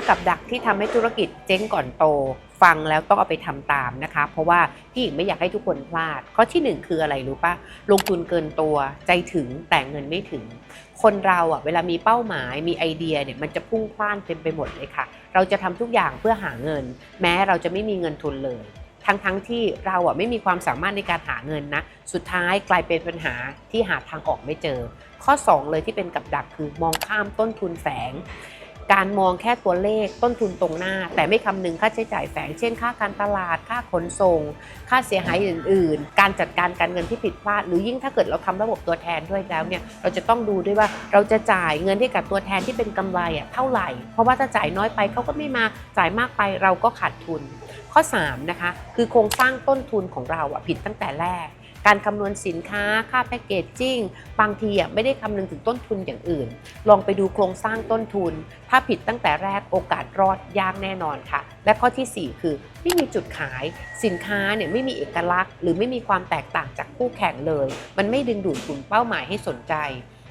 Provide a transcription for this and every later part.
5 กับดักที่ทำให้ธุรกิจเจ๊งก่อนโต ฟังแล้วต้องเอาไปทำตามนะคะ เพราะว่าพี่หญิงไม่อยากให้ทุกคนพลาด ข้อทีหนึ่1 คืออะไรรู้ปะลงทุนเกินตัวใจถึงแต่เงินไม่ถึง คนเราอะเวลามีเป้าหมายมีไอเดียเนี่ยมันจะพุ่งพล่านเต็มไปหมดเลยค่ะ เราจะทำทุกอย่างเพื่อหาเงิน แม้เราจะไม่มีเงินทุนเลยทั้งทั้งๆที่เราอะไม่มีความสามารถในการหาเงินนะ สุดท้ายกลายเป็นปัญหาที่หาทางออกไม่เจอ ข้อ 2 เลยที่เป็นกับดักคือมองข้ามต้นทุนแฝง การมองแค่ตัวเลขต้นทุนตรงหน้า แต่ไม่คำนึงค่าใช้จ่ายแฝง เช่น ค่าการตลาด ค่าขนส่ง ค่าเสียหายอื่น ๆ การจัดการการเงินที่ผิดพลาด หรือยิ่งถ้าเกิดเราทำระบบตัวแทนด้วยแล้วเนี่ยเราจะต้องดูด้วยว่าเราจะจ่ายเงินให้กับตัวแทนที่เป็นกำไรอะเท่าไหร่ เพราะว่าถ้าจ่ายน้อยไปเขาก็ไม่มาจ่ายมากไปเราก็ขาดทุน ข้อ3นะคะคือโครงสร้างต้นทุนของเราอะผิดตั้งแต่แรก การคำนวณสินค้าค่าแพคเกจจิ้งบางทีไม่ได้คำนึงถึงต้นทุนอย่างอื่น ลองไปดูโครงสร้างต้นทุน ถ้าผิดตั้งแต่แรกโอกาสรอดยากแน่นอนค่ะ และข้อทีสี่ 4 คือ ไม่มีจุดขาย สินค้าเนี่ยไม่มีเอกลักษณ์ หรือไม่มีความแตกต่างจากคู่แข่งเลย มันไม่ดึงดูดกลุ่มเป้าหมายให้สนใจ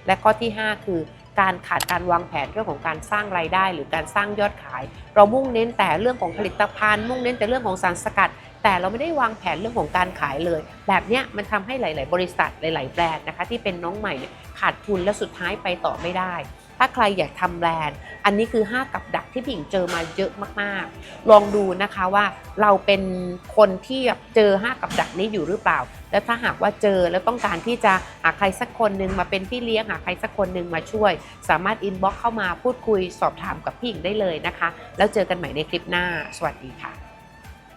และข้อที่ 5 คือการขาดการวางแผนเรื่องของการสร้างรายได้ หรือการสร้างยอดขาย เรามุ่งเน้นแต่เรื่องของผลิตภัณฑ์ มุ่งเน้นแต่เรื่องของสารสกัด แต่เราไม่ได้วางแผนเรื่องของการขายเลย แบบเนี้ยมันทำให้หลาย ๆ บริษัทหลาย ๆ แบรนด์นะคะที่เป็นน้องใหม่เนี่ยขาดทุนและสุดท้ายไปต่อไม่ได้ ถ้าใครอยากทำแบรนด์ อันนี้คือ 5 กับดักที่พิงเจอมาเยอะมากๆ ลองดูนะคะว่าเราเป็นคนที่แบบเจอ 5 กับดักนี้อยู่หรือเปล่า แล้วถ้าหากว่าเจอแล้วต้องการที่จะหาใครสักคนหนึ่งมาเป็นพี่เลี้ยงหาใครสักคนหนึ่งมาช่วย สามารถอินบ็อกเข้ามาพูดคุยสอบถามกับพี่หญิงได้เลยนะคะ แล้วเจอกันใหม่ในคลิปหน้า สวัสดีค่ะ